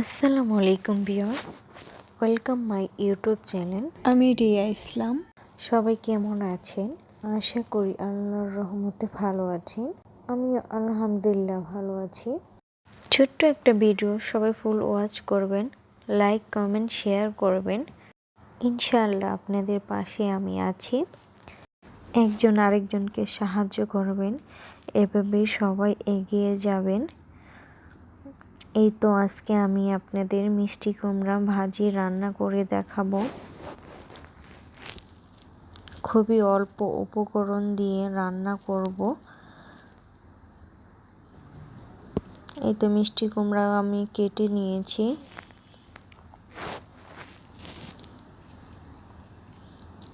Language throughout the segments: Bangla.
আসসালামু আলাইকুম viewers welcome my YouTube channel. আমি রিয়া ইসলাম। সবাই কেমন আছেন? আশা করি আল্লাহর রহমতে ভালো আছেন। আমি আলহামদুলিল্লাহ ভালো আছি। ছোট্ট একটা ভিডিও সবাই ফুল ওয়াচ করবেন লাইক কমেন্ট শেয়ার করবেন। ইনশাআল্লাহ আপনাদের পাশে আমি আছি। একজন আরেকজনকে সাহায্য করবেন। এভাবেই সবাই এগিয়ে যাবেন। এই তো আজকে আমি আপনাদের মিষ্টি কুমড়া ভাজি রান্না করে দেখাবো। খুবই অল্প উপকরণ দিয়ে রান্না করব। এই তো মিষ্টি কুমড়া আমি কেটে নিয়েছি।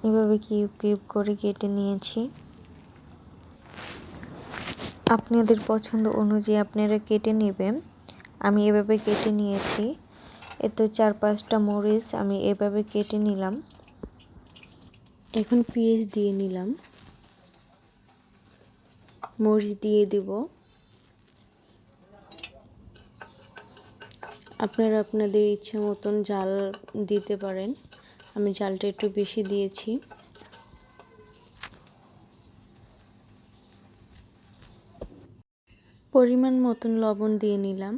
এভাবে কিউব কিউব করে কেটে নিয়েছি। আপনাদের পছন্দ অনুযায়ী আপনারা কেটে নেবেন। আমি এভাবে কেটে নিয়েছি। এতে চার পাঁচটা মরিচ আমি এভাবে কেটে নিলাম। এখন পেঁয়াজ দিয়ে নিলাম। মরিচ দিয়ে দেব। আপনারা আপনাদের ইচ্ছে মতন জাল দিতে পারেন। আমি জালটা একটু বেশি দিয়েছি। পরিমাণ মতন লবণ দিয়ে নিলাম।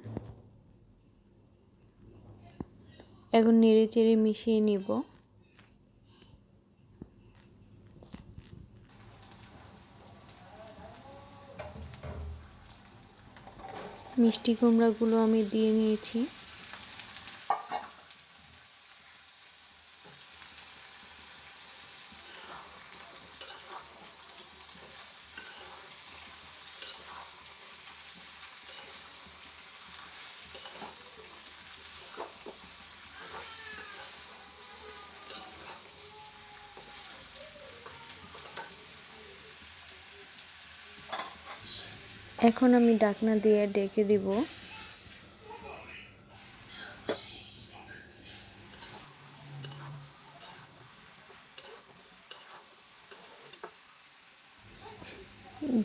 এখন নেড়ে চেড়ে মিশিয়ে নিব। মিষ্টি কুমড়াগুলো আমি দিয়ে নিয়েছি। এখন আমি ডাকনা দিয়ে ডেকে দিব।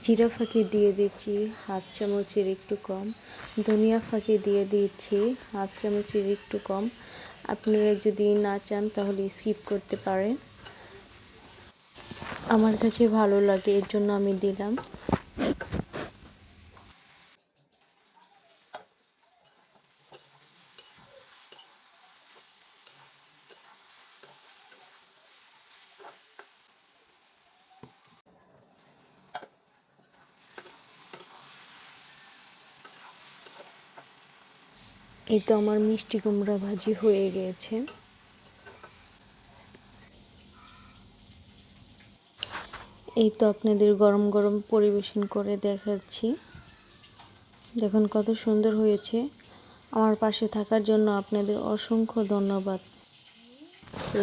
জিরা ফাঁকি দিয়ে দিচ্ছি, হাফ চামচের একটু কম। ধনিয়া ফাঁকি দিয়ে দিচ্ছি, হাফ চামচের একটু কম। আপনারা যদি না চান তাহলে স্কিপ করতে পারেন। আমার কাছে ভালো লাগে, এর জন্য আমি দিলাম। এই তো আমার মিষ্টি কুমড়া ভাজি হয়ে গিয়েছে এই তো আপনাদের গরম গরম পরিবেশন করে দেখাচ্ছি। দেখুন কত সুন্দর হয়েছে। আমার পাশে থাকার জন্য আপনাদের অসংখ্য ধন্যবাদ।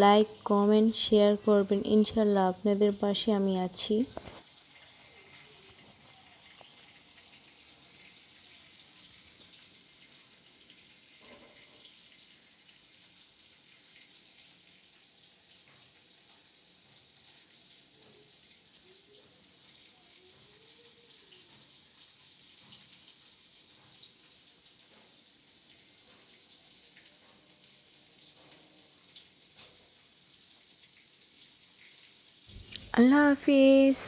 লাইক, কমেন্ট, শেয়ার করবেন। ইনশাল্লাহ আপনাদের পাশে আমি আছি। আল্লাহ হাফিজ